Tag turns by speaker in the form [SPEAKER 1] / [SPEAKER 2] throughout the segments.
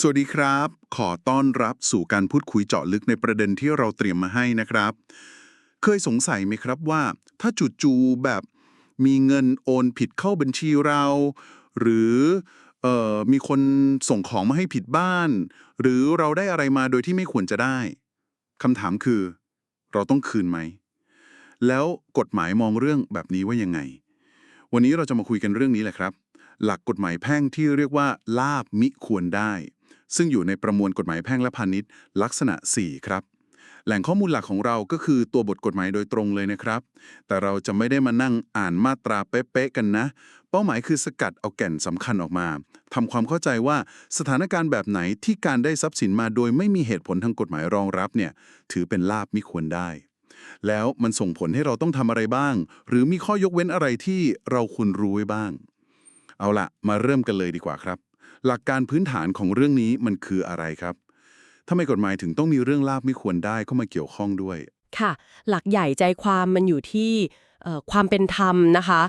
[SPEAKER 1] สวัสดีครับ ขอต้อนรับสู่การพูดคุยเจาะลึกในประเด็นที่เราเตรียมมาให้นะครับ เคยสงสัยไหมครับว่า ถ้าจู่ๆแบบมีเงินโอนผิดเข้าบัญชีเรา หรือออมีคนส่งของมาให้ผิดบ้าน หรือเราได้อะไรมาโดยที่ไม่ควรจะได้คำถามคือ เราต้องคืนไหม แล้วกฎหมายมองเรื่องแบบนี้ว่ายังไง วันนี้เราจะมาคุยกันเรื่องนี้แหละครับ หลักกฎหมายแพ่งที่เรียกว่าลาบมิควรได้ ซึ่งอยู่ในประมวลกฎหมายแพ่งและพาณิชย์ ลักษณะ 4 ครับ แหล่งข้อมูลหลักของเราก็คือตัวบทกฎหมายโดยตรงเลยนะครับ แต่เราจะไม่ได้มานั่งอ่านมาตราเป๊ะๆกันนะ เป้าหมายคือสกัดเอาแก่นสำคัญออกมาทำความเข้าใจว่าสถานการณ์แบบไหนที่การได้ทรัพย์สินมาโดยไม่มีเหตุผลทางกฎหมายรองรับเนี่ยถือเป็นลาบมิควรได้ แล้วมันส่งผลให้เราต้องทำอะไรบ้าง หรือมีข้อยกเว้นอะไรที่เราควรรู้ไว้บ้าง เอาละมาเริ่มกันเลยดีกว่าครับ หลักการพื้นฐานของเรื่องนี้มันคืออะไรครับทำไมกฎหมายถึงต้องมีเรื่องลาบไม่ควรได้เข้ามาเกี่ยวข้องด้วย
[SPEAKER 2] ค่ะ หลักใหญ่ใจความมันอยู่ที่เอ่อความเป็นธรรมนะคะ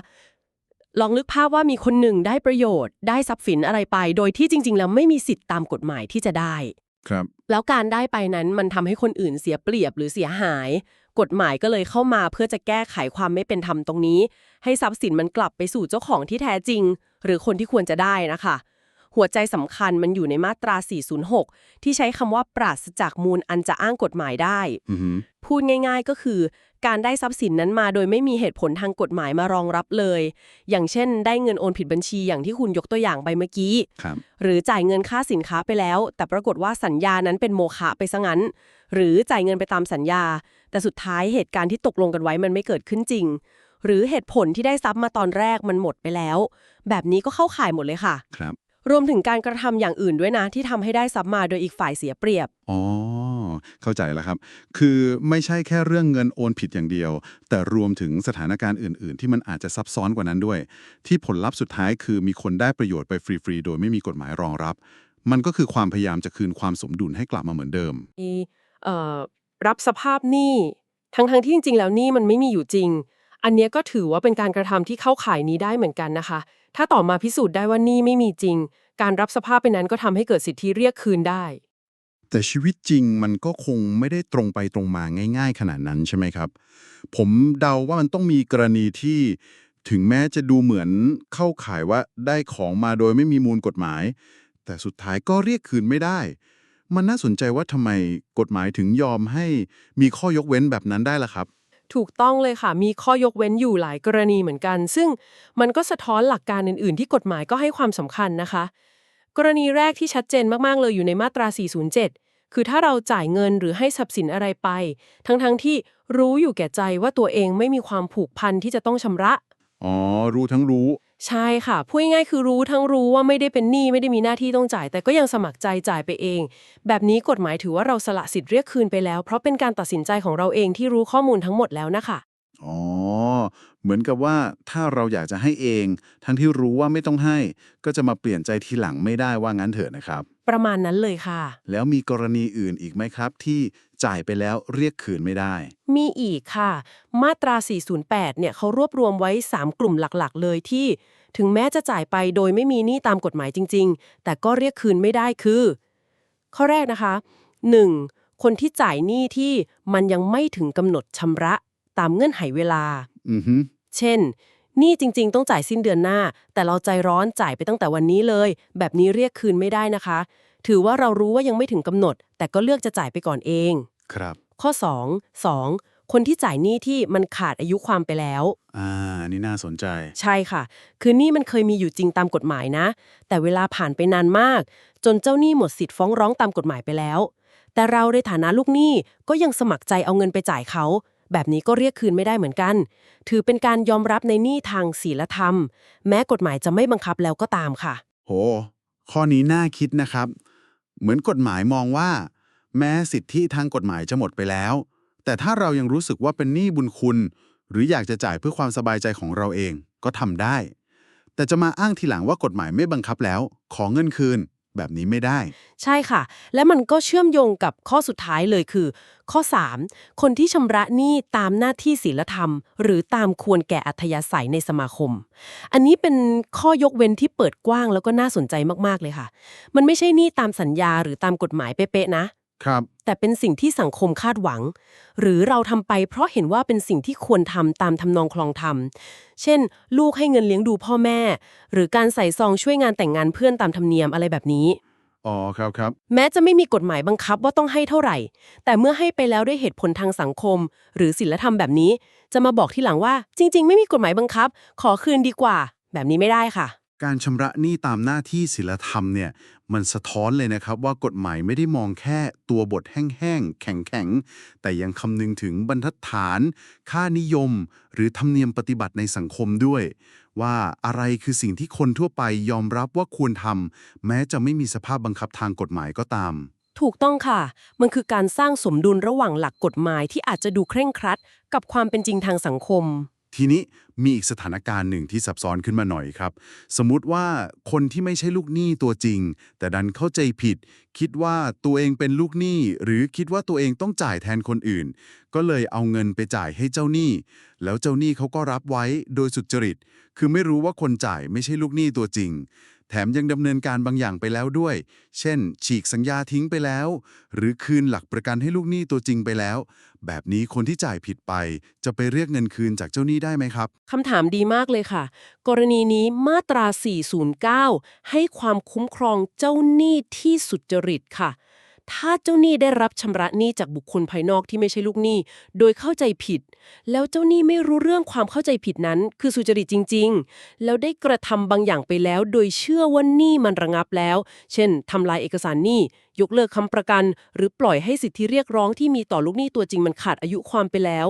[SPEAKER 2] ลองนึกภาพว่ามีคนหนึ่งได้ประโยชน์ ได้ทรัพย์สินอะไรไป โดยที่จริง ๆ แล้วไม่มีสิทธิ์ตามกฎหมายที่จะได้
[SPEAKER 1] ครับ
[SPEAKER 2] แล้วการได้ไปนั้นมันทำให้คนอื่นเสียเปรียบหรือเสียหาย กฎหมายก็เลยเข้ามาเพื่อจะแก้ไขความไม่เป็นธรรมตรงนี้ ให้ทรัพย์สินมันกลับไปสู่เจ้าของที่แท้จริง หรือคนที่ควรจะได้นะคะ หัวใจสำคัญมันอยู่ในมาตรา 406 ที่ใช้คำว่าปราศจากมูลอันจะอ้างกฎหมายได้
[SPEAKER 1] อือหือ
[SPEAKER 2] พูดง่าย ๆ ก็คือ การได้ทรัพย์สินนั้นมาโดยไม่มีเหตุผลทางกฎหมายมารองรับเลย อย่างเช่น ได้เงินโอนผิดบัญชีอย่างที่คุณยกตัวอย่างไปเมื่อกี้
[SPEAKER 1] ครับ
[SPEAKER 2] หรือจ่ายเงินค่าสินค้าไปแล้ว แต่ปรากฏว่าสัญญานั้นเป็นโมฆะไปซะงั้น หรือจ่ายเงินไปตามสัญญา แต่สุดท้ายเหตุการณ์ที่ตกลงกันไว้มันไม่เกิดขึ้นจริงหรือเหตุผลที่ได้ทรัพย์มาตอนแรกมันหมดไปแล้ว แบบนี้ก็เข้าข่ายหมดเลยค่ะ
[SPEAKER 1] ครับ
[SPEAKER 2] รวมถึงการกระทำอย่างอื่นด้วยนะ ที่ทำให้ได้ทรัพย์มาโดยอีกฝ่ายเสียเปรียบ
[SPEAKER 1] อ๋อ เข้าใจแล้วครับ คือไม่ใช่แค่เรื่องเงินโอนผิดอย่างเดียว แต่รวมถึงสถานการณ์อื่น ๆ ที่มันอาจจะซับซ้อนกว่านั้นด้วย ที่ผลลัพธ์สุดท้ายคือมีคนได้ประโยชน์ไปฟรี ๆ โดยไม่มีกฎหมายรองรับ มันก็คือความพยายามจะคืนความสมดุลให้กลับมาเหมือนเดิม
[SPEAKER 2] มีเอ่อรับสภาพหนี้ทั้งๆที่จริง ๆ แล้วหนี้มันไม่มีอยู่จริง อันนี้ก็ถือว่าเป็นการกระทำที่เข้าข่ายนี้ได้เหมือนกันนะคะ ถ้าต่อมาพิสูจน์ได้ว่านี้ไม่มีจริง การรับสภาพไปนั้นก็ทำให้เกิดสิทธิเรียกคืนได้
[SPEAKER 1] แต่ชีวิตจริงมันก็คงไม่ได้ตรงไปตรงมาง่าย ๆ ขนาดนั้นใช่ไหมครับ ผมเดาว่ามันต้องมีกรณีที่ถึงแม้จะดูเหมือนเข้าข่ายว่าได้ของมาโดยไม่มีมูลกฎหมาย แต่สุดท้ายก็เรียกคืนไม่ได้ มันน่าสนใจว่าทำไมกฎหมายถึงยอมให้มีข้อยกเว้นแบบนั้นได้ล่ะครับ
[SPEAKER 2] ถูกต้องเลยค่ะ มีข้อยกเว้นอยู่หลายกรณีเหมือนกัน ซึ่งมันก็สะท้อนหลักการอื่น ๆ ที่กฎหมายก็ให้ความสำคัญนะคะ กรณีแรกที่ชัดเจนมาก ๆ เลยอยู่ในมาตรา 407 คือถ้าเราจ่ายเงินหรือให้ทรัพย์สินอะไรไป ทั้งๆที่รู้อยู่แก่ใจว่าตัวเองไม่มีความผูกพันที่จะต้องชำระ
[SPEAKER 1] อ๋อ รู้ทั้งรู้
[SPEAKER 2] ใช่ค่ะพูดง่ายๆคือรู้ทั้งรู้ว่าไม่ได้เป็นหนี้ไม่ได้มีหน้าที่ต้องจ่าย แต่ก็ยังสมัครใจจ่ายไปเอง แบบนี้กฎหมายถือว่าเราสละสิทธิ์เรียกคืนไปแล้ว เพราะเป็นการตัดสินใจของเราเองที่รู้ข้อมูลทั้งหมดแล้วนะคะ
[SPEAKER 1] อ๋อ เหมือนกับว่าถ้าเราอยากจะให้เอง ทั้งที่รู้ว่าไม่ต้องให้ ก็จะมาเปลี่ยนใจทีหลังไม่ได้ว่างั้นเถอะนะครับ
[SPEAKER 2] ประมาณนั้นเลยค่ะ
[SPEAKER 1] แล้วมีกรณีอื่นอีกไหมครับ ที่จ่ายไปแล้วเรียกคืนไม่ได้
[SPEAKER 2] มีอีกค่ะ มาตรา 408 เนี่ยเขารวบรวมไว้ 3 กลุ่มหลักๆ เลยที่ ถึงแม้จะจ่ายไปโดยไม่มีหนี้ตามกฎหมายจริง ๆ แต่ก็เรียกคืนไม่ได้คือ ข้อแรกนะคะ 1. คนที่จ่ายหนี้ที่มันยังไม่ถึงกำหนดชำระตามเงื่อนไขเวลา
[SPEAKER 1] อือฮึ
[SPEAKER 2] เช่นหนี้จริง ๆ ต้องจ่ายสิ้นเดือนหน้า แต่เราใจร้อนจ่ายไปตั้งแต่วันนี้เลย แบบนี้เรียกคืนไม่ได้นะคะ ถือว่าเรารู้ว่ายังไม่ถึงกำหนด แต่ก็เลือกจะจ่ายไปก่อนเอง
[SPEAKER 1] ครับ
[SPEAKER 2] ข้อ 2. 2. คนที่จ่ายหนี้ที่มันขาดอายุความไปแล้ว
[SPEAKER 1] อ่าอันนี่น่าสนใจ
[SPEAKER 2] ใช่ค่ะ คือหนี้มันเคยมีอยู่จริงตามกฎหมายนะ แต่เวลาผ่านไปนานมาก จนเจ้าหนี้หมดสิทธิ์ฟ้องร้องตามกฎหมายไปแล้ว แต่เราในฐานะลูกหนี้ก็ยังสมัครใจเอาเงินไปจ่ายเขา แบบนี้ก็เรียกคืนไม่ได้เหมือนกัน ถือเป็นการยอมรับในหนี้ทางศีลธรรม แม้กฎหมายจะไม่บังคับแล้วก็ตามค่ะ
[SPEAKER 1] โห ข้อนี้น่าคิดนะครับ เหมือนกฎหมายมองว่า แม้สิทธิทางกฎหมายจะหมดไปแล้ว แต่ถ้าเรายังรู้สึกว่าเป็นหนี้บุญคุณ หรืออยากจะจ่ายเพื่อความสบายใจของเราเองก็ทำได้ แต่จะมาอ้างทีหลังว่ากฎหมายไม่บังคับแล้ว ขอเงินคืน แบบนี้ไม่ได้
[SPEAKER 2] ใช่ค่ะ และมันก็เชื่อมโยงกับข้อสุดท้ายเลยคือ ข้อ 3 คนที่ชำระหนี้ตามหน้าที่ศีลธรรม หรือตามควรแก่อัธยาศัยในสมาคม อันนี้เป็นข้อยกเว้นที่เปิดกว้างแล้วก็น่าสนใจมากๆเลยค่ะ มันไม่ใช่หนี้ตามสัญญาหรือตามกฎหมายเป๊ะๆนะ
[SPEAKER 1] ครับ
[SPEAKER 2] แต่เป็นสิ่งที่สังคมคาดหวัง หรือเราทำไปเพราะเห็นว่าเป็นสิ่งที่ควรทำตามทำนองคลองธรรม เช่น ลูกให้เงินเลี้ยงดูพ่อแม่ หรือการใส่ซองช่วยงานแต่งงานเพื่อนตามธรรมเนียมอะไรแบบนี้
[SPEAKER 1] อ๋อครับครับ
[SPEAKER 2] แม้จะไม่มีกฎหมายบังคับว่าต้องให้เท่าไหร่ แต่เมื่อให้ไปแล้วด้วยเหตุผลทางสังคม หรือศีลธรรมแบบนี้ จะมาบอกที่หลังว่า จริง ๆ ไม่มีกฎหมายบังคับ ขอคืนดีกว่า แบบนี้ไม่ได้ค่ะ
[SPEAKER 1] การชำระหนี้ตามหน้าที่ศีลธรรมเนี่ย มันสะท้อนเลยนะครับว่ากฎหมายไม่ได้มองแค่ตัวบทแห้งๆ แข็งๆ แต่ยังคำนึงถึงบรรทัดฐาน ค่านิยม หรือธรรมเนียมปฏิบัติในสังคมด้วย ว่าอะไรคือสิ่งที่คนทั่วไปยอมรับว่าควรทำแม้จะไม่มีสภาพบังคับทางกฎหมายก็ตาม
[SPEAKER 2] ถูกต้องค่ะ มันคือการสร้างสมดุลระหว่างหลักกฎหมายที่อาจจะดูเคร่งครัด กับความเป็นจริงทางสังคม
[SPEAKER 1] ทีนี้มีอีกสถานการณ์หนึ่งที่ซับซ้อนขึ้นมาหน่อยครับ สมมุติว่าคนที่ไม่ใช่ลูกหนี้ตัวจริง แต่ดันเข้าใจผิด คิดว่าตัวเองเป็นลูกหนี้หรือคิดว่าตัวเองต้องจ่ายแทนคนอื่น ก็เลยเอาเงินไปจ่ายให้เจ้าหนี้ แล้วเจ้าหนี้เขาก็รับไว้โดยสุจริต คือไม่รู้ว่าคนจ่ายไม่ใช่ลูกหนี้ตัวจริง แถมยังดำเนินการบางอย่างไปแล้วด้วย เช่น ฉีกสัญญาทิ้งไปแล้ว หรือคืนหลักประกันให้ลูกหนี้ตัวจริงไปแล้ว แบบนี้คนที่จ่ายผิดไป จะไปเรียกเงินคืนจากเจ้าหนี้ได้ไหมครับ
[SPEAKER 2] คำถามดีมากเลยค่ะ กรณีนี้มาตรา 409 ให้ความคุ้มครองเจ้าหนี้ที่สุจริตค่ะ ถ้าเจ้าหนี้ได้รับชำระหนี้จากบุคคลภายนอกที่ไม่ใช่ลูกหนี้ โดยเข้าใจผิด แล้วเจ้าหนี้ไม่รู้เรื่องความเข้าใจผิดนั้น คือสุจริตจริง ๆ แล้วได้กระทำบางอย่างไปแล้ว โดยเชื่อว่าหนี้มันระงับแล้ว เช่นทำลายเอกสารหนี้ ยกเลิกคำประกัน หรือปล่อยให้สิทธิเรียกร้องที่มีต่อลูกหนี้ตัวจริงมันขาดอายุความไปแล้ว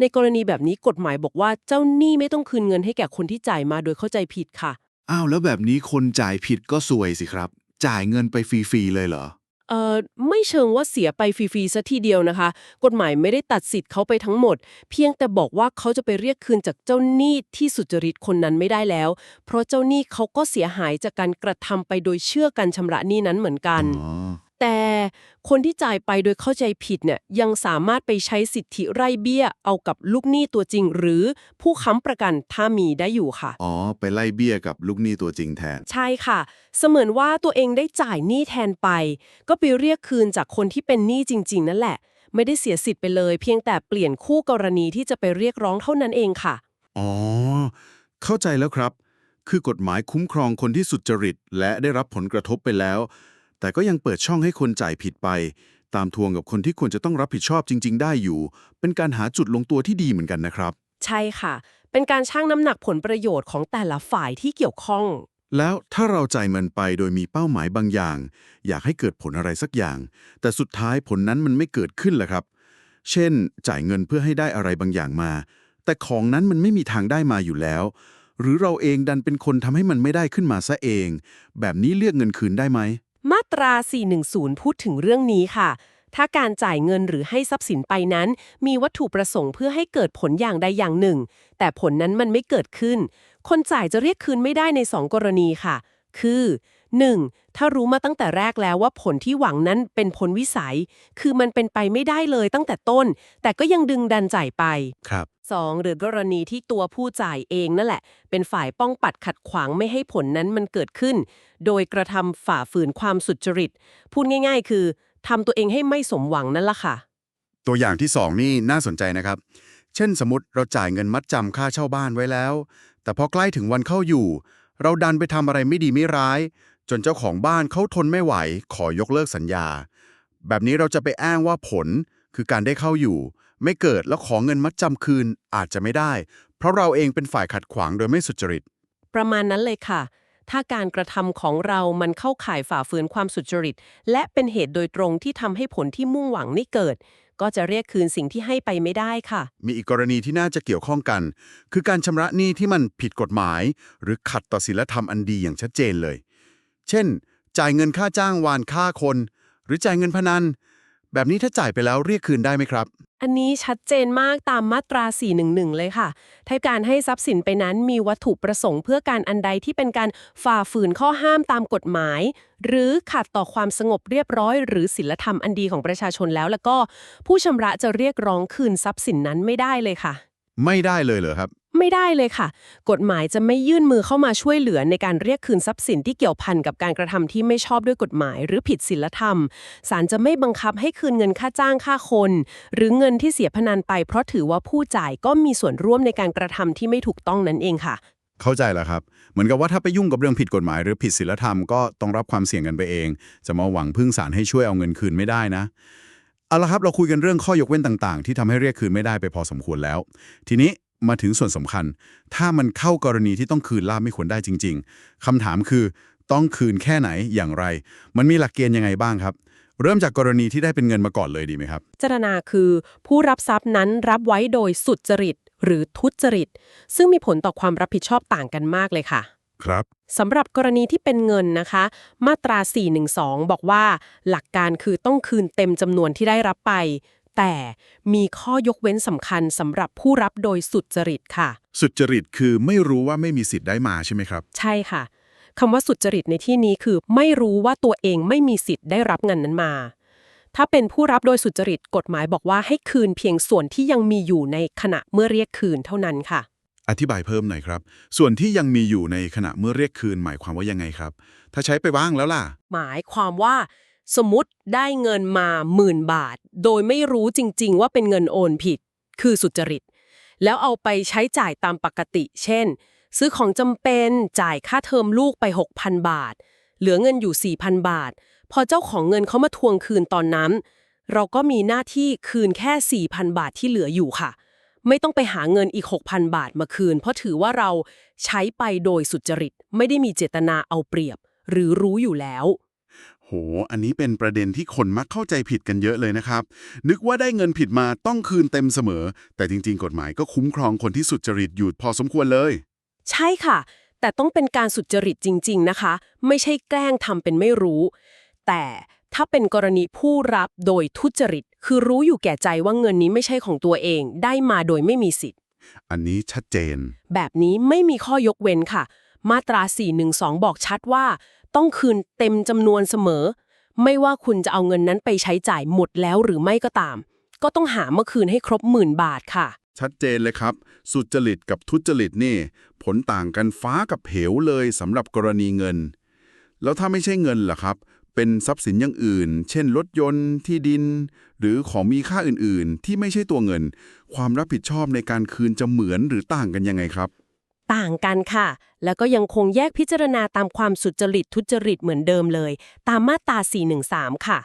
[SPEAKER 2] ในกรณีแบบนี้กฎหมายบอกว่าเจ้าหนี้ไม่ต้องคืนเงินให้แก่คนที่จ่ายมาโดยเข้าใจผิดค่ะ
[SPEAKER 3] อ้าวแล้วแบบนี้คนจ่ายผิดก็ซวยสิครับ จ่ายเงินไปฟรีๆเลยเหรอ
[SPEAKER 2] เอ่อไม่เชิงว่าเสียไปฟรีๆซะทีเดียวนะคะ กฎหมายไม่ได้ตัดสิทธิ์เขาไปทั้งหมด เพียงแต่บอกว่าเขาจะไปเรียกคืนจากเจ้าหนี้ที่สุจริตคนนั้นไม่ได้แล้ว เพราะเจ้าหนี้เขาก็เสียหายจากการกระทำไปโดยเชื่อการชำระหนี้นั้นเหมือนกัน
[SPEAKER 3] อ๋อ
[SPEAKER 2] แต่คนที่จ่ายไปโดยเข้าใจผิดเนี่ยยังสามารถไปใช้สิทธิไร่เบี้ย เอากับลูกหนี้ตัวจริง หรือผู้ค้ำประกันถ้ามีได้อยู่ค่ะ
[SPEAKER 3] อ๋อ ไปไล่เบี้ยกับลูกหนี้ตัวจริงแทน
[SPEAKER 2] ใช่ค่ะ เสมือนว่าตัวเองได้จ่ายหนี้แทนไป ก็ไปเรียกคืนจากคนที่เป็นหนี้จริง ๆ นั่นแหละ ไม่ได้เสียสิทธิ์ไปเลย เพียงแต่เปลี่ยนคู่กรณีที่จะไปเรียกร้องเท่านั้นเองค่ะ
[SPEAKER 1] อ๋อ เข้าใจแล้วครับ คือกฎหมายคุ้มครองคนที่สุจริต และได้รับผลกระทบไปแล้ว แต่ก็ยังเปิดช่องให้คนจ่ายผิดไป ตามทวงกับคนที่ควรจะต้องรับผิดชอบจริง ๆ ได้อยู่ เป็นการหาจุดลงตัวที่ดีเหมือนกันนะครับ
[SPEAKER 2] ใช่ค่ะ เป็นการชั่งน้ำหนักผลประโยชน์ของแต่ละฝ่ายที่เกี่ยวข้อง
[SPEAKER 1] แล้วถ้าเราจ่ายมันไปโดยมีเป้าหมายบางอย่าง อยากให้เกิดผลอะไรสักอย่าง แต่สุดท้ายผลนั้นมันไม่เกิดขึ้นล่ะครับ เช่น จ่ายเงินเพื่อให้ได้อะไรบางอย่างมา แต่ของนั้นมันไม่มีทางได้มาอยู่แล้ว หรือเราเองดันเป็นคนทำให้มันไม่ได้ขึ้นมาซะเอง แบบนี้เรียกเงินคืนได้ไหม
[SPEAKER 2] มาตรา 410 พูดถึงเรื่องนี้ค่ะ ถ้าการจ่ายเงินหรือให้ทรัพย์สินไปนั้น มีวัตถุประสงค์เพื่อให้เกิดผลอย่างใดอย่างหนึ่ง แต่ผลนั้นมันไม่เกิดขึ้น คนจ่ายจะเรียกคืนไม่ได้ใน 2 กรณีค่ะ คือ 1. ถ้ารู้มาตั้งแต่แรกแล้วว่าผลที่หวังนั้นเป็นผลวิสัย คือมันเป็นไปไม่ได้เลยตั้งแต่ต้น แต่ก็ยังดึงดันจ่ายไป
[SPEAKER 1] ครับ
[SPEAKER 2] 2. หรือกรณีที่ตัวผู้จ่ายเองนั่นแหละ เป็นฝ่ายป้องปัดขัดขวางไม่ให้ผลนั้นมันเกิดขึ้น โดยกระทำฝ่าฝืนความสุจริต พูดง่าย ๆ คือทำตัวเองให้ไม่สมหวังนั่นละค่ะ
[SPEAKER 1] ตัวอย่างที่ 2 นี่น่าสนใจนะครับ เช่นสมมติเราจ่ายเงินมัดจำค่าเช่าบ้านไว้แล้ว แต่พอใกล้ถึงวันเข้าอยู่ เราดันไปทำอะไรไม่ดีไม่ร้าย จนเจ้าของบ้านเขาทนไม่ไหว ขอยกเลิกสัญญา แบบนี้เราจะไปอ้างว่าผลคือการได้เข้าอยู่ ไม่เกิดแล้วขอเงินมัดจำคืนอาจจะไม่ได้ เพราะเราเองเป็นฝ่ายขัดขวางโดยไม่สุจริต
[SPEAKER 2] ประมาณนั้นเลยค่ะ ถ้าการกระทำของเรามันเข้าข่ายฝ่าฝืนความสุจริต และเป็นเหตุโดยตรงที่ทำให้ผลที่มุ่งหวังไม่เกิด ก็จะเรียกคืนสิ่งที่ให้ไปไม่ได้ค่ะ
[SPEAKER 1] มีอีกกรณีที่น่าจะเกี่ยวข้องกัน คือการชำระหนี้ที่มันผิดกฎหมาย หรือขัดต่อศีลธรรมอันดีอย่างชัดเจนเลย เช่น จ่ายเงินค่าจ้างวานฆ่าคน หรือจ่ายเงินพนัน
[SPEAKER 3] แบบนี้ถ้าจ่ายไปแล้วเรียกคืนได้ไหมครับ
[SPEAKER 2] อันนี้ชัดเจนมากตามมาตรา 411 เลยค่ะถ้าการให้ทรัพย์สินไปนั้นมีวัตถุประสงค์เพื่อการอันใดที่เป็นการฝ่าฝืนข้อห้ามตามกฎหมาย หรือขัดต่อความสงบเรียบร้อย หรือศีลธรรมอันดีของประชาชนแล้ว แล้วก็ผู้ชำระจะเรียกร้องคืนทรัพย์สินนั้นไม่ได้เลยค่ะ
[SPEAKER 3] ไม่ได้เลยเหรอครับ
[SPEAKER 2] ไม่ได้เลยค่ะ กฎหมายจะไม่ยื่นมือเข้ามาช่วยเหลือในการเรียกคืนทรัพย์สินที่เกี่ยวพันกับการกระทำที่ไม่ชอบด้วยกฎหมาย หรือผิดศีลธรรม ศาลจะไม่บังคับให้คืนเงินค่าจ้างค่าคน หรือเงินที่เสียพนันไป เพราะถือว่าผู้จ่ายก็มีส่วนร่วมในการกระทำที่ไม่ถูกต้องนั่นเองค่ะ
[SPEAKER 3] เข้าใจแล้วครับ เหมือนกับว่าถ้าไปยุ่งกับเรื่องผิดกฎหมายหรือผิดศีลธรรมก็ต้องรับความเสี่ยงกันไปเอง จะมาหวังพึ่งศาลให้ช่วยเอาเงินคืนไม่ได้นะเอาละครับเราคุยกันเรื่องข้อยกเว้นต่าง ๆ ที่ทำให้เรียกคืนไม่ได้ไปพอสมควรแล้ว ทีนี้ มาถึงส่วนสำคัญ ถ้ามันเข้ากรณีที่ต้องคืนลาบไม่ควรได้จริง ๆคำถามคือต้องคืนแค่ไหนอย่างไร มันมีหลักเกณฑ์ยังไงบ้างครับ เริ่มจากกรณีที่ได้เป็นเงินมาก่อนเลยดีไหมครับ
[SPEAKER 2] พิจารณาคือผู้รับทรัพย์นั้นรับไว้โดยสุจริต หรือทุจริต ซึ่งมีผลต่อความรับผิดชอบต่างกันมากเลยค่ะ
[SPEAKER 3] ครับ
[SPEAKER 2] สำหรับกรณีที่เป็นเงินนะคะ มาตรา 412 บอกว่า หลักการคือต้องคืนเต็มจำนวนที่ได้รับไป แต่มีข้อยกเว้นสำคัญสำหรับผู้รับโดยสุจริตค่ะ
[SPEAKER 1] สุจริตคือไม่รู้ว่าไม่มีสิทธิ์ได้มาใช่ไหมครับ
[SPEAKER 2] ใช่ค่ะคำว่าสุจริตในที่นี้คือ ไม่รู้ว่าตัวเองไม่มีสิทธิ์ได้รับเงินนั้นมา ถ้าเป็นผู้รับโดยสุจริตกฎหมายบอกว่าให้คืนเพียงส่วนที่ยังมีอยู่ในขณะเมื่อเรียกคืนเท่านั้นค่ะ
[SPEAKER 1] อธิบายเพิ่มหน่อยครับ ส่วนที่ยังมีอยู่ในขณะเมื่อเรียกคืน หมายความว่ายังไงครับ ถ้าใช้ไปบ้างแล้วล่ะ
[SPEAKER 2] หมายความว่า สมมติได้เงินมาหมื่นบาท โดยไม่รู้จริง ๆ ว่าเป็นเงินโอนผิด คือสุจริต แล้วเอาไปใช้จ่ายตามปกติ เช่น ซื้อของจำเป็นจ่ายค่าเทอมลูกไป 6,000 บาท เหลือเงินอยู่ 4,000 บาท พอเจ้าของเงินเขามาทวงคืนตอนนั้น เราก็มีหน้าที่คืนแค่ 4,000 บาทที่เหลืออยู่ค่ะ ไม่ต้องไปหาเงินอีก 6,000 บาทมาคืน เพราะถือว่าเราใช้ไปโดยสุจริต ไม่ได้มีเจตนาเอาเปรียบ หรือรู้อยู่แล้ว
[SPEAKER 1] โห อันนี้เป็นประเด็นที่คนมักเข้าใจผิดกันเยอะเลยนะครับ นึกว่าได้เงินผิดมาต้องคืนเต็มเสมอ แต่จริง ๆ กฎหมายก็คุ้มครองคนที่สุจริตอยู่พอสมควรเลย
[SPEAKER 2] ใช่ค่ะ แต่ต้องเป็นการสุจริตจริง ๆ นะคะ ไม่ใช่แกล้งทำเป็นไม่รู้ แต่ถ้าเป็นกรณีผู้รับโดยทุจริต คือรู้อยู่แก่ใจว่าเงินนี้ไม่ใช่ของตัวเอง ได้มาโดยไม่มีสิทธิ์
[SPEAKER 1] อันนี้ชัดเจน
[SPEAKER 2] แบบนี้ไม่มีข้อยกเว้นค่ะ มาตรา 412 บอกชัดว่า ต้องคืนเต็มจำนวนเสมอ ไม่ว่าคุณจะเอาเงินนั้นไปใช้จ่ายหมดแล้วหรือไม่ก็ตาม ก็ต้องหาเมื่อคืนให้ครบหมื่นบาทค่ะ
[SPEAKER 1] ชัดเจนเลยครับ สุจริตกับทุจริตนี่ ผลต่างกันฟ้ากับเหวเลยสำหรับกรณีเงิน แล้วถ้าไม่ใช่เงินล่ะครับ เป็นทรัพย์สินอย่างอื่น เช่นรถยนต์ที่ดิน หรือของมีค่าอื่นๆ ที่ไม่ใช่ตัวเงิน ความรับผิดชอบในการคืนจะเหมือนหรือต่างกันยังไงครับ
[SPEAKER 2] ต่างกันค่ะ แล้วก็ยังคงแยกพิจารณาตามความสุจริตทุจริตเหมือนเดิมเลย ตามมาตรา 413 ค่ะ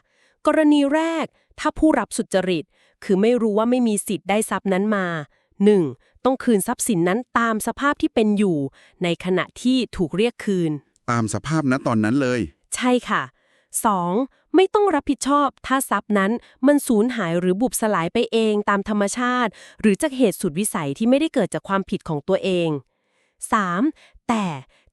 [SPEAKER 2] กรณีแรก ถ้าผู้รับสุจริต คือไม่รู้ว่าไม่มีสิทธิ์ได้ทรัพย์นั้นมา 1. ต้องคืนทรัพย์สินนั้นตามสภาพที่เป็นอยู่ ในขณะที่ถูกเรียกคืน
[SPEAKER 1] ตามสภาพณตอนนั้นเลย
[SPEAKER 2] ใช่ค่ะ 2. ไม่ต้องรับผิดชอบ ถ้าทรัพย์นั้นมันสูญหายหรือบุบสลายไปเองตามธรรมชาติ หรือจากเหตุสุดวิสัยที่ไม่ได้เกิดจากความผิดของตัวเอง 3. แต่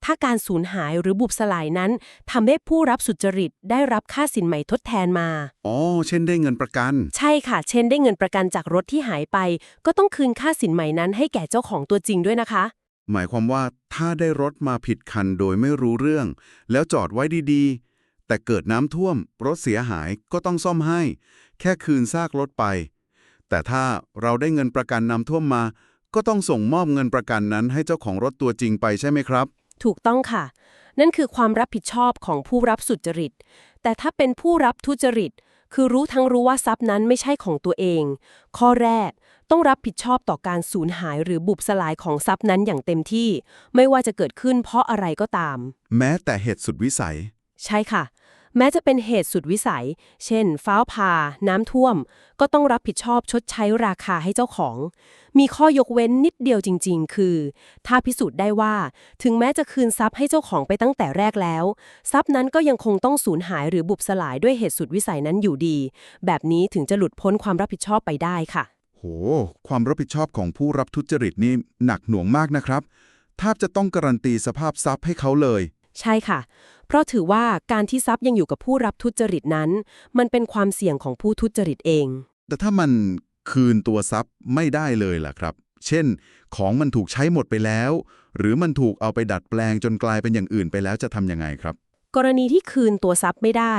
[SPEAKER 2] ถ้าการสูญหายหรือบุบสลายนั้นทำให้ผู้รับสุจริตได้รับค่าสินใหม่ทดแทนมา
[SPEAKER 1] อ๋อ เช่นได้เงินประกัน
[SPEAKER 2] ใช่ค่ะ เช่นได้เงินประกันจากรถที่หายไป ก็ต้องคืนค่าสินใหม่นั้นให้แก่เจ้าของตัวจริงด้วยนะคะ
[SPEAKER 1] หมายความว่าถ้าได้รถมาผิดคันโดยไม่รู้เรื่อง แล้วจอดไว้ดีๆ แต่เกิดน้ำท่วม รถเสียหายก็ต้องซ่อมให้ แค่คืนซากรถไป แต่ถ้าเราได้เงินประกันน้ำท่วมมา ก็ต้องส่งมอบเงินประกันนั้นให้เจ้าของรถตัวจริงไปใช่ไหมครับ
[SPEAKER 2] ถูกต้องค่ะ นั่นคือความรับผิดชอบของผู้รับสุจริต แต่ถ้าเป็นผู้รับทุจริต คือรู้ทั้งรู้ว่าทรัพย์นั้นไม่ใช่ของตัวเอง ข้อแรกต้องรับผิดชอบต่อการสูญหายหรือบุบสลายของทรัพย์นั้นอย่างเต็มที่ ไม่ว่าจะเกิดขึ้นเพราะอะไรก็ตาม
[SPEAKER 1] แม้แต่เหตุสุดวิสัย
[SPEAKER 2] ใช่ค่ะ แม้จะเป็นเหตุสุดวิสัย เช่น ฟ้าผ่า น้ำท่วม ก็ต้องรับผิดชอบชดใช้ราคาให้เจ้าของ มีข้อยกเว้นนิดเดียวจริง ๆ คือ ถ้าพิสูจน์ได้ว่า ถึงแม้จะคืนทรัพย์ให้เจ้าของไปตั้งแต่แรกแล้ว ทรัพย์นั้นก็ยังคงต้องสูญหายหรือบุบสลายด้วยเหตุสุดวิสัยนั้นอยู่ดี แบบนี้ถึงจะหลุดพ้นความรับผิดชอบไปได้ค่ะ
[SPEAKER 1] โห ความรับผิดชอบของผู้รับทุจริตนี่หนักหน่วงมากนะครับแทบจะต้องการันตีสภาพทรัพย์ให้เขาเลย
[SPEAKER 2] ใช่ค่ะ เพราะถือว่าการที่ทรัพย์ยังอยู่กับผู้รับทุจริตนั้น มันเป็นความเสี่ยงของผู้ทุจริตเอง
[SPEAKER 1] แต่ถ้ามันคืนตัวทรัพย์ไม่ได้เลยล่ะครับ เช่น ของมันถูกใช้หมดไปแล้ว หรือมันถูกเอาไปดัดแปลงจนกลายเป็นอย่างอื่นไปแล้วจะทำยังไงครับ
[SPEAKER 2] กรณีที่คืนตัวทรัพย์ไม่ได้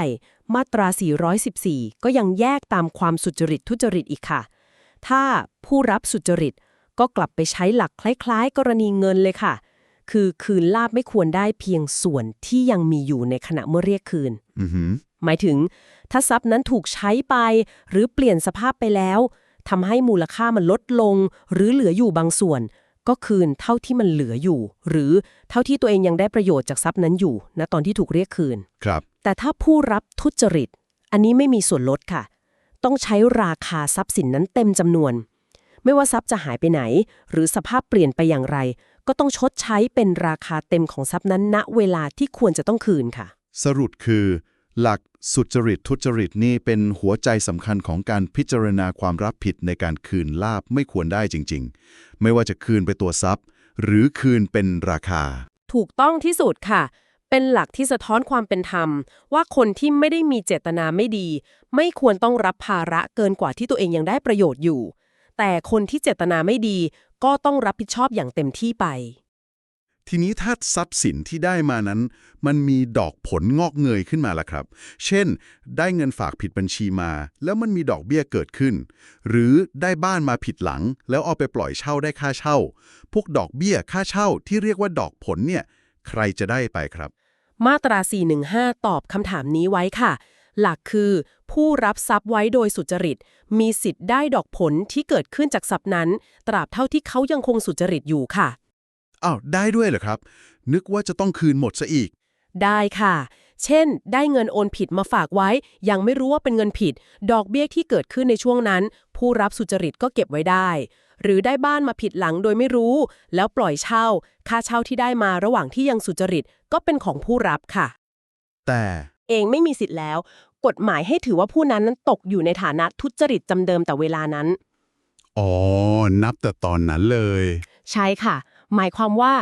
[SPEAKER 2] มาตรา 414 ก็ยังแยกตามความสุจริตทุจริตอีกค่ะ ถ้าผู้รับสุจริตก็กลับไปใช้หลักคล้าย ๆ กรณีเงินเลยค่ะ คือคืนลาบไม่ควรได้เพียงส่วนที่ยังมีอยู่ในขณะเมื่อเรียกคืน
[SPEAKER 1] อือหือ
[SPEAKER 2] หมายถึง ถ้าทรัพย์นั้นถูกใช้ไป หรือเปลี่ยนสภาพไปแล้วทำให้มูลค่ามันลดลง หรือเหลืออยู่บางส่วน ก็คืนเท่าที่มันเหลืออยู่ หรือเท่าที่ตัวเองยังได้ประโยชน์จากทรัพย์นั้นอยู่ณตอนที่ถูกเรียกคืน
[SPEAKER 1] ครับ
[SPEAKER 2] แต่ถ้าผู้รับทุจริต อันนี้ไม่มีส่วนลดค่ะ ต้องใช้ราคาทรัพย์สินนั้นเต็มจำนวน ไม่ว่าทรัพย์จะหายไปไหน หรือสภาพเปลี่ยนไปอย่างไร ก็ต้องชดใช้เป็นราคาเต็มของทรัพย์นั้นณเวลาที่ควรจะต้องคืนค่ะ
[SPEAKER 1] สรุปคือ หลักสุจริตทุจริตนี่เป็นหัวใจสำคัญของการพิจารณาความรับผิดในการคืนลาบไม่ควรได้จริง ๆ ไม่ว่าจะคืนไปตัวทรัพย์ หรือคืนเป็นราคา
[SPEAKER 2] ถูกต้องที่สุดค่ะ เป็นหลักที่สะท้อนความเป็นธรรม ว่าคนที่ไม่ได้มีเจตนาไม่ดี ไม่ควรต้องรับภาระเกินกว่าที่ตัวเองยังได้ประโยชน์อยู่ แต่คนที่เจตนาไม่ดี ก็ต้องรับผิดชอบอย่างเต็มที่ไป
[SPEAKER 1] ทีนี้ถ้าทรัพย์สินที่ได้มานั้น มันมีดอกผลงอกเงยขึ้นมาล่ะครับ เช่น ได้เงินฝากผิดบัญชีมา แล้วมันมีดอกเบี้ยเกิดขึ้น หรือได้บ้านมาผิดหลัง แล้วเอาไปปล่อยเช่าได้ค่าเช่า พวกดอกเบี้ยค่าเช่าที่เรียกว่าดอกผลเนี่ยใครจะได้ไปครับ
[SPEAKER 2] มาตรา 415 ตอบคำถามนี้ไว้ค่ะ หลักคือ ผู้รับทรัพย์ไว้โดยสุจริต มีสิทธิ์ได้ดอกผลที่เกิดขึ้นจากทรัพย์นั้น ตราบเท่าที่เขายังคงสุจริตอยู่ค่ะ
[SPEAKER 1] อ้าว ได้ด้วยเหรอครับ นึกว่าจะต้องคืนหมดซะอีก
[SPEAKER 2] ได้ค่ะ เช่น ได้เงินโอนผิดมาฝากไว้ ยังไม่รู้ว่าเป็นเงินผิด ดอกเบี้ยที่เกิดขึ้นในช่วงนั้น ผู้รับสุจริตก็เก็บไว้ได้ หรือได้บ้านมาผิดหลังโดยไม่รู้ แล้วปล่อยเช่า ค่าเช่าที่ได้มาระหว่างที่ยังสุจริตก็เป็นของผู้รับค่ะ
[SPEAKER 1] แต่
[SPEAKER 2] เองไม่มีสิทธิ์แล้ว กฎหมายให้ถือว่าผู้นั้นนั้นตกอยู่ในฐานะทุจริตจำเดิมแต่เวลานั้น
[SPEAKER 1] อ๋อ นับแต่ตอนนั้นเลย
[SPEAKER 2] ใช่ค่ะ หมายความว่า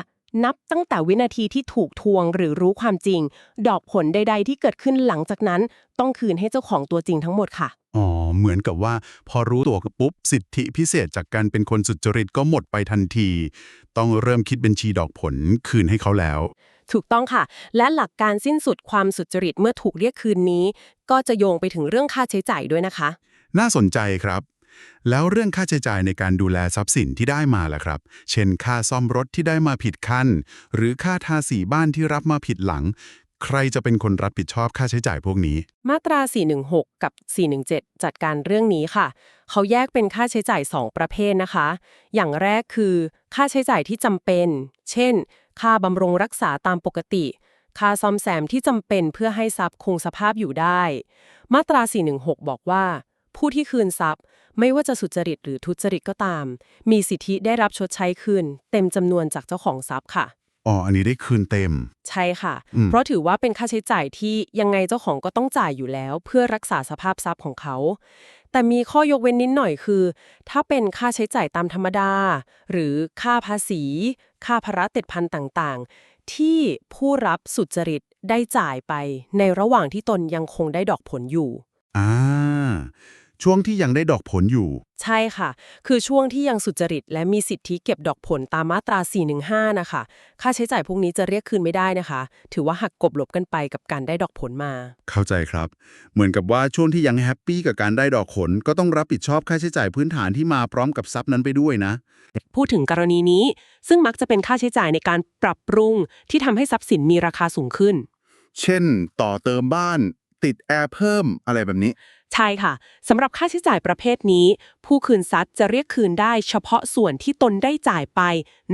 [SPEAKER 2] นับตั้งแต่วินาทีที่ถูกทวงหรือรู้ความจริง ดอกผลใด ๆ ที่เกิดขึ้นหลังจากนั้น ต้องคืนให้เจ้าของตัวจริงทั้งหมดค่ะ
[SPEAKER 1] อ๋อ เหมือนกับว่า พอรู้ตัวปุ๊บ สิทธิพิเศษจากการเป็นคนสุจริตก็หมดไปทันที ต้องเริ่มคิดบัญชีดอกผลคืนให้เขาแล้ว
[SPEAKER 2] ถูกต้องค่ะ และหลักการสิ้นสุดความสุจริตเมื่อถูกเรียกคืนนี้ ก็จะโยงไปถึงเรื่องค่าใช้จ่ายด้วยนะคะ
[SPEAKER 1] น่าสนใจครับ แล้วเรื่องค่าใช้จ่ายในการดูแลทรัพย์สินที่ได้มาล่ะครับ เช่น ค่าซ่อมรถที่ได้มาผิดคันหรือค่าทาสีบ้านที่รับมาผิดหลัง ใครจะเป็นคนรับผิดชอบค่าใช้จ่ายพวกนี้
[SPEAKER 2] มาตรา 416 กับ 417 จัดการเรื่องนี้ค่ะ เขาแยกเป็นค่าใช้จ่าย 2 ประเภทนะคะ อย่างแรกคือ ค่าใช้จ่ายที่จำเป็น เช่น ค่าบำรุงรักษาตามปกติ ค่าซ่อมแซมที่จำเป็นเพื่อให้ทรัพย์คงสภาพอยู่ได้ มาตรา 416 บอกว่า ผู้ที่คืนทรัพย์ไม่ว่าจะสุจริตหรือทุจริตก็ตาม มีสิทธิได้รับชดใช้คืน เต็มจำนวนจากเจ้าของทรัพย์ค่ะ
[SPEAKER 1] อ๋อ อันนี้ได้คืนเต็ม
[SPEAKER 2] ใช่ค่ะ
[SPEAKER 1] อืม
[SPEAKER 2] เพราะถือว่าเป็นค่าใช้จ่ายที่ยังไงเจ้าของก็ต้องจ่ายอยู่แล้ว เพื่อรักษาสภาพทรัพย์ของเขา แต่มีข้อยกเว้นนิดหน่อยคือ ถ้าเป็นค่าใช้จ่ายตามธรรมดา หรือค่าภาษี ค่าภาระติดพันต่างๆ ที่ผู้รับสุจริตได้จ่ายไปในระหว่างที่ตนยังคงได้ดอกผลอยู่
[SPEAKER 1] อ่า ช่วงที่ยังได้ดอกผลอยู่
[SPEAKER 2] ใช่ค่ะ คือช่วงที่ยังสุจริต และมีสิทธิเก็บดอกผลตามมาตรา 415 นะคะ ค่าใช้จ่ายพวกนี้จะเรียกคืนไม่ได้นะคะ ถือว่าหักกบหลบกันไปกับการได้ดอกผลมา
[SPEAKER 1] เข้าใจครับ เหมือนกับว่าช่วงที่ยังแฮปปี้กับการได้ดอกผล ก็ต้องรับผิดชอบค่าใช้จ่ายพื้นฐานที่มาพร้อมกับทรัพย์นั้นไปด้วยนะ
[SPEAKER 2] พูดถึงกรณีนี้ ซึ่งมักจะเป็นค่าใช้จ่ายในการปรับปรุง ที่ทำให้ทรัพย์สินมีราคาสูงขึ้น
[SPEAKER 4] เช่น ต่อเติมบ้าน ติดแอร์เพิ่มอะไรแบบนี้
[SPEAKER 2] ใช่ค่ะสำหรับค่าใช้จ่ายประเภทนี้ ผู้คืนทรัพย์จะเรียกคืนได้เฉพาะส่วนที่ตนได้จ่ายไป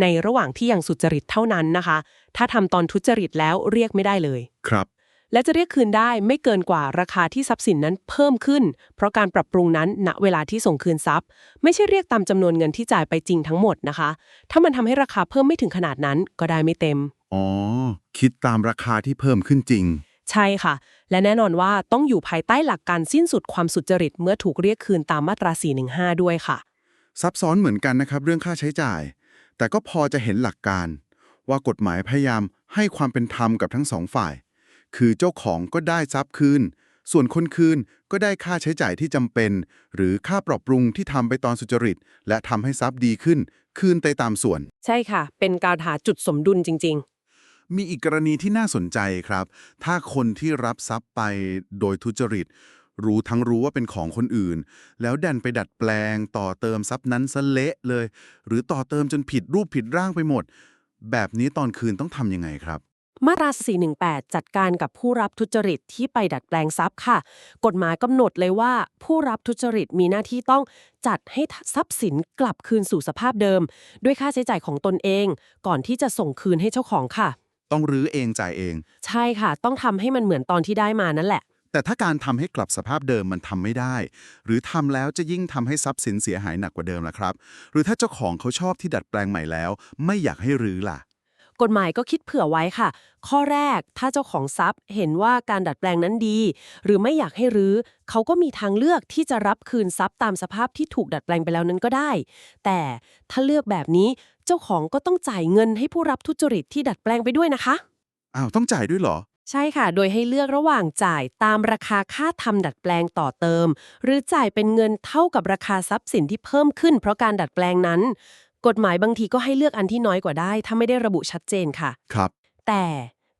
[SPEAKER 2] ในระหว่างที่ยังสุจริตเท่านั้นนะคะ ถ้าทำตอนทุจริตแล้วเรียกไม่ได้เลย
[SPEAKER 4] ครับ
[SPEAKER 2] และจะเรียกคืนได้ไม่เกินกว่าราคาที่ทรัพย์สินนั้นเพิ่มขึ้น เพราะการปรับปรุงนั้นณเวลาที่ส่งคืนทรัพย์ ไม่ใช่เรียกตามจำนวนเงินที่จ่ายไปจริงทั้งหมดนะคะ ถ้ามันทำให้ราคาเพิ่มไม่ถึงขนาดนั้นก็ได้ไม่เต็ม
[SPEAKER 4] อ๋อ คิดตามราคาที่เพิ่มขึ้นจริง
[SPEAKER 2] ใช่ค่ะ และแน่นอนว่าต้องอยู่ภายใต้หลักการสิ้นสุดความสุจริตเมื่อถูกเรียกคืนตามมาตรา 415 ด้วยค่ะ
[SPEAKER 4] ซับซ้อนเหมือนกันนะครับเรื่องค่าใช้จ่าย แต่ก็พอจะเห็นหลักการ ว่ากฎหมายพยายามให้ความเป็นธรรมกับทั้งสองฝ่าย
[SPEAKER 1] คือเจ้าของก็ได้ทรัพย์คืน ส่วนคนคืนก็ได้ค่าใช้จ่ายที่จำเป็น หรือค่าปรับปรุงที่ทำไปตอนสุจริต และทำให้ทรัพย์ดีขึ้น คืนไปตามส่วน
[SPEAKER 2] ใช่ค่ะ เป็นการหาจุดสมดุลจริง
[SPEAKER 1] มีอีกกรณีที่น่าสนใจครับ ถ้าคนที่รับทรัพย์ไปโดยทุจริต รู้ทั้งรู้ว่าเป็นของคนอื่น แล้วดันไปดัดแปลงต่อเติมทรัพย์นั้นซะเละเลย หรือต่อเติมจนผิดรูปผิดร่างไปหมด แบบนี้ตอนคืนต้องทำยังไงครับ
[SPEAKER 2] มาตรา 418 จัดการกับผู้รับทุจริตที่ไปดัดแปลงทรัพย์ค่ะ กฎหมายกำหนดเลยว่า ผู้รับทุจริตมีหน้าที่ต้องจัดให้ทรัพย์สินกลับคืนสู่สภาพเดิม ด้วยค่าใช้จ่ายของตนเอง ก่อนที่จะส่งคืนให้เจ้าของค่ะ
[SPEAKER 1] ต้องรื้อเองจ่ายเอง
[SPEAKER 2] ใช่ค่ะ ต้องทำให้มันเหมือนตอนที่ได้มานั่นแหละ
[SPEAKER 1] แต่ถ้าการทำให้กลับสภาพเดิมมันทำไม่ได้ หรือทำแล้วจะยิ่งทำให้ทรัพย์สินเสียหายหนักกว่าเดิมล่ะครับ หรือถ้าเจ้าของเขาชอบที่ดัดแปลงใหม่แล้ว ไม่อยากให้รื้อล่ะ
[SPEAKER 2] กฎหมายก็คิดเผื่อไว้ค่ะ ข้อแรกถ้าเจ้าของทรัพย์เห็นว่าการดัดแปลงนั้นดี หรือไม่อยากให้รื้อ เขาก็มีทางเลือกที่จะรับคืนทรัพย์ตามสภาพที่ถูกดัดแปลงไปแล้วนั้นก็ได้ แต่ถ้าเลือกแบบนี้ เจ้าของก็ต้องจ่ายเงินให้ผู้รับทุจริตที่ดัดแปลงไปด้วยนะคะ
[SPEAKER 1] อ้าวต้องจ่ายด้วยเหรอ
[SPEAKER 2] ใช่ค่ะ โดยให้เลือกระหว่างจ่ายตามราคาค่าทำดัดแปลงต่อเติม หรือจ่ายเป็นเงินเท่ากับราคาทรัพย์สินที่เพิ่มขึ้น เพราะการดัดแปลงนั้น กฎหมายบางทีก็ให้เลือกอันที่น้อยกว่าได้ ถ้าไม่ได้ระบุชัดเจนค่ะ
[SPEAKER 1] ครับ
[SPEAKER 2] แต่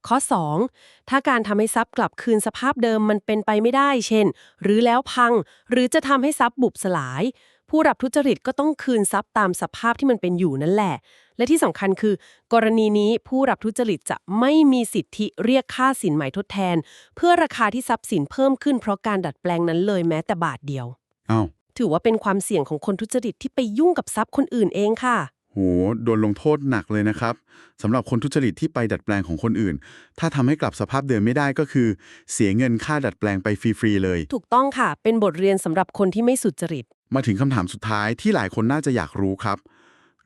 [SPEAKER 2] ข้อ 2 ถ้าการทำให้ทรัพย์กลับคืนสภาพเดิมมันเป็นไปไม่ได้ เช่น หรือแล้วพัง หรือจะทำให้ทรัพย์บุบสลาย ผู้รับทุจริตก็ต้องคืนทรัพย์ตามสภาพที่มันเป็นอยู่นั่นแหละ และที่สำคัญคือ กรณีนี้ผู้รับทุจริตจะไม่มีสิทธิเรียกค่าสินใหม่ทดแทน เพื่อราคาที่ทรัพย์สินเพิ่มขึ้นเพราะการดัดแปลงนั้นเลยแม้แต่บาทเดียว
[SPEAKER 1] อ้าว
[SPEAKER 2] ถือว่าเป็นความเสี่ยงของคนทุจริตที่ไปยุ่งกับทรัพย์คนอื่นเองค่ะ
[SPEAKER 1] โหโดนลงโทษหนักเลยนะครับสำหรับคนทุจริตที่ไปดัดแปลงของคนอื่น ถ้าทำให้กลับสภาพเดิมไม่ได้ก็คือ เสียเงินค่าดัดแปลงไปฟรีๆเลย
[SPEAKER 2] ถูกต้องค่ะ เป็นบทเรียนสำหรับคนที่ไม่สุจริต
[SPEAKER 1] มาถึงคำถามสุดท้ายที่หลายคนน่าจะอยากรู้ครับ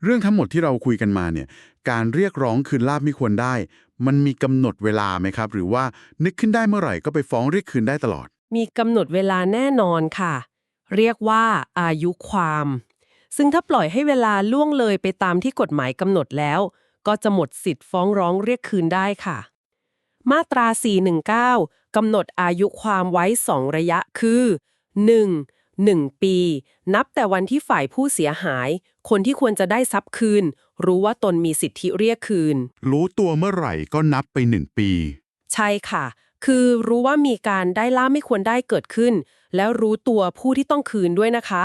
[SPEAKER 1] เรื่องทั้งหมดที่เราคุยกันมาเนี่ยการเรียกร้องคืนลาบไม่ควรได้ มันมีกำหนดเวลาไหมครับ หรือว่านึกขึ้นได้เมื่อไหร่ก็ไปฟ้องเรียกคืนได้ตลอด
[SPEAKER 2] มีกำหนดเวลาแน่นอนค่ะ เรียกว่าอายุความ ซึ่งถ้าปล่อยให้เวลาล่วงเลยไปตามที่กฎหมายกำหนดแล้ว ก็จะหมดสิทธิ์ฟ้องร้องเรียกคืนได้ค่ะ มาตรา 419กำหนดอายุความไว้ 2 ระยะคือ 1. 1 ปี นับแต่วันที่ฝ่ายผู้เสียหาย คนที่ควรจะได้ทรัพย์คืน รู้ว่าตนมีสิทธิเรียกคืน
[SPEAKER 1] รู้ตัวเมื่อไหร่ก็นับไปหนึ่งปี
[SPEAKER 2] ใช่ค่ะ คือรู้ว่ามีการได้ล่าไม่ควรได้เกิดขึ้น แล้วรู้ตัวผู้ที่ต้องคืนด้วยนะคะ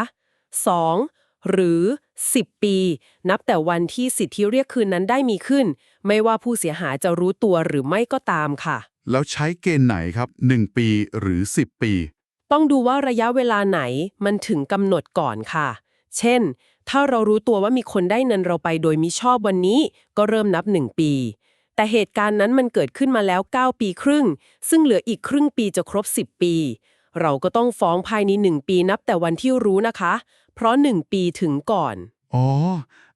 [SPEAKER 2] 2. หรือ 10 ปี นับแต่วันที่สิทธิเรียกคืนนั้นได้มีขึ้น ไม่ว่าผู้เสียหายจะรู้ตัวหรือไม่ก็ตามค่ะ
[SPEAKER 1] แล้วใช้เกณฑ์ไหนครับ 1 ปีหรือ 10 ปี
[SPEAKER 2] ต้องดูว่าระยะเวลาไหนมันถึงกำหนดก่อนค่ะ เช่น ถ้าเรารู้ตัวว่ามีคนได้เงินเราไปโดยมิชอบวันนี้ ก็เริ่มนับ 1 ปี แต่เหตุการณ์นั้นมันเกิดขึ้นมาแล้ว 9 ปีครึ่ง ซึ่งเหลืออีกครึ่งปีจะครบ 10 ปี เราก็ต้องฟ้องภายใน 1 ปีนับแต่วันที่รู้นะคะ เพราะ 1 ปีถึงก่อน
[SPEAKER 1] อ๋อ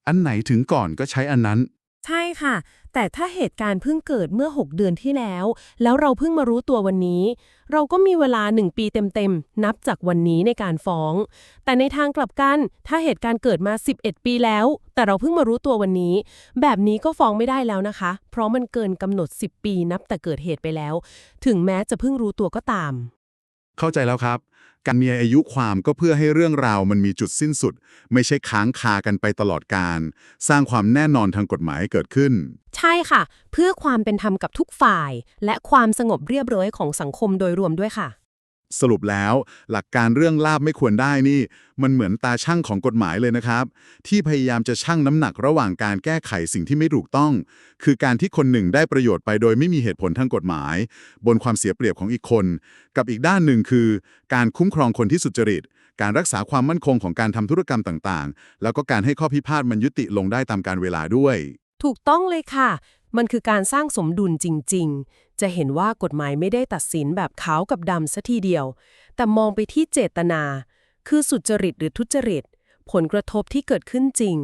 [SPEAKER 1] อันไหนถึงก่อนก็ใช้อันนั้น
[SPEAKER 5] ใช่ค่ะ แต่ถ้าเหตุการณ์เพิ่งเกิดเมื่อ 6 เดือนที่แล้ว แล้วเราเพิ่งมารู้ตัววันนี้ เราก็มีเวลา 1 ปีเต็มๆ นับจากวันนี้ในการฟ้อง แต่ในทางกลับกัน ถ้าเหตุการณ์เกิดมา 11 ปีแล้ว แต่เราเพิ่งมารู้ตัววันนี้ แบบนี้ก็ฟ้องไม่ได้แล้วนะคะ เพราะมันเกินกำหนด 10 ปีนับแต่เกิดเหตุไปแล้ว ถึงแม้จะเพิ่งรู้ตัวก็ตาม
[SPEAKER 1] เข้าใจแล้วครับ การมีอายุความก็เพื่อให้เรื่องราวมันมีจุดสิ้นสุด ไม่ใช่ค้างคากันไปตลอดการ สร้างความแน่นอนทางกฎหมายให้เกิดขึ้น
[SPEAKER 5] ใช่ค่ะ เพื่อความเป็นธรรมกับทุกฝ่าย และความสงบเรียบร้อยของสังคมโดยรวมด้วยค่ะ
[SPEAKER 1] สรุปแล้ว หลักการเรื่องลาบไม่ควรได้นี่ มันเหมือนตาช่างของกฎหมายเลยนะครับ ที่พยายามจะชั่งน้ำหนักระหว่างการแก้ไขสิ่งที่ไม่ถูกต้อง คือการที่คนหนึ่งได้ประโยชน์ไปโดยไม่มีเหตุผลทางกฎหมาย บนความเสียเปรียบของอีกคน กับอีกด้านหนึ่งคือ การคุ้มครองคนที่สุจริต การรักษาความมั่นคงของการทำธุรกรรมต่างๆ แล้วก็การให้ข้อพิพาทมันยุติลงได้ตามการเวลาด้วย
[SPEAKER 2] ถูกต้องเลยค่ะ มันคือการสร้างสมดุลจริง ๆ จะเห็นว่ากฎหมายไม่ได้ตัดสินแบบขาวกับดำซะทีเดียว แต่มองไปที่เจตนา คือสุจริตหรือทุจริต ผลกระทบที่เกิดขึ้นจริง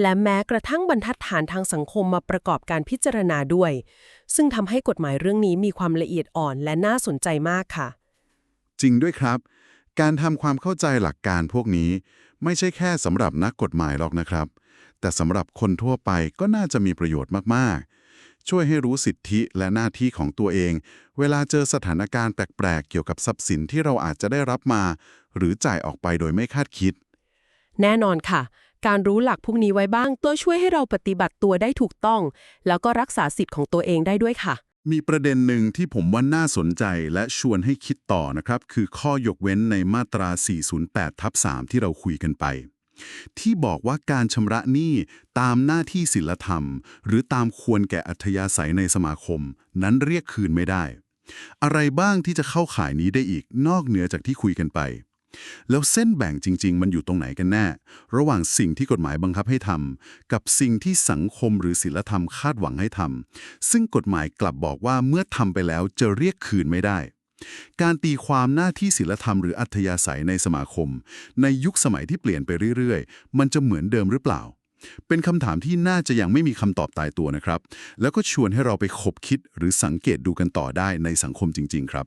[SPEAKER 2] และแม้กระทั่งบรรทัดฐานทางสังคมมาประกอบการพิจารณาด้วย ซึ่งทำให้กฎหมายเรื่องนี้มีความละเอียดอ่อนและน่าสนใจมากค่ะ
[SPEAKER 1] จริงด้วยครับ การทำความเข้าใจหลักการพวกนี้ ไม่ใช่แค่สำหรับนักกฎหมายหรอกนะครับ แต่สำหรับคนทั่วไปก็น่าจะมีประโยชน์มาก ช่วยให้รู้สิทธิและหน้าที่ของตัวเอง เวลาเจอสถานการณ์แปลก ๆ เกี่ยวกับทรัพย์สินที่เราอาจจะได้รับมา หรือจ่ายออกไปโดยไม่คาดคิด
[SPEAKER 2] แน่นอนค่ะ การรู้หลักพวกนี้ไว้บ้างตัวช่วยให้เราปฏิบัติตัวได้ถูกต้อง แล้วก็รักษาสิทธิ์ของตัวเองได้ด้วยค่ะ
[SPEAKER 1] มีประเด็นหนึ่งที่ผมว่าน่าสนใจและชวนให้คิดต่อนะครับ คือข้อยกเว้นในมาตรา 408ทับ3ที่เราคุยกันไป ที่บอกว่าการชำระหนี้ตามหน้าที่ศิลธรรม หรือตามควรแก่อัธยาศัยในสมาคม นั้นเรียกคืนไม่ได้ อะไรบ้างที่จะเข้าข่ายนี้ได้อีกนอกเหนือจากที่คุยกันไป แล้วเส้นแบ่งจริง ๆ มันอยู่ตรงไหนกันแน่ ระหว่างสิ่งที่กฎหมายบังคับให้ทำกับสิ่งที่สังคมหรือศีลธรรมคาดหวังให้ทำซึ่งกฎหมายกลับบอกว่าเมื่อทำไปแล้วจะเรียกคืนไม่ได้ การตีความหน้าที่ศิลธรรมหรืออัธยาศัยในสมาคม ในยุคสมัยที่เปลี่ยนไปเรื่อยๆ มันจะเหมือนเดิมหรือเปล่า เป็นคำถามที่น่าจะยังไม่มีคำตอบตายตัวนะครับ แล้วก็ชวนให้เราไปคบคิดหรือสังเกตดูกันต่อได้ในสังคมจริง ๆ ครับ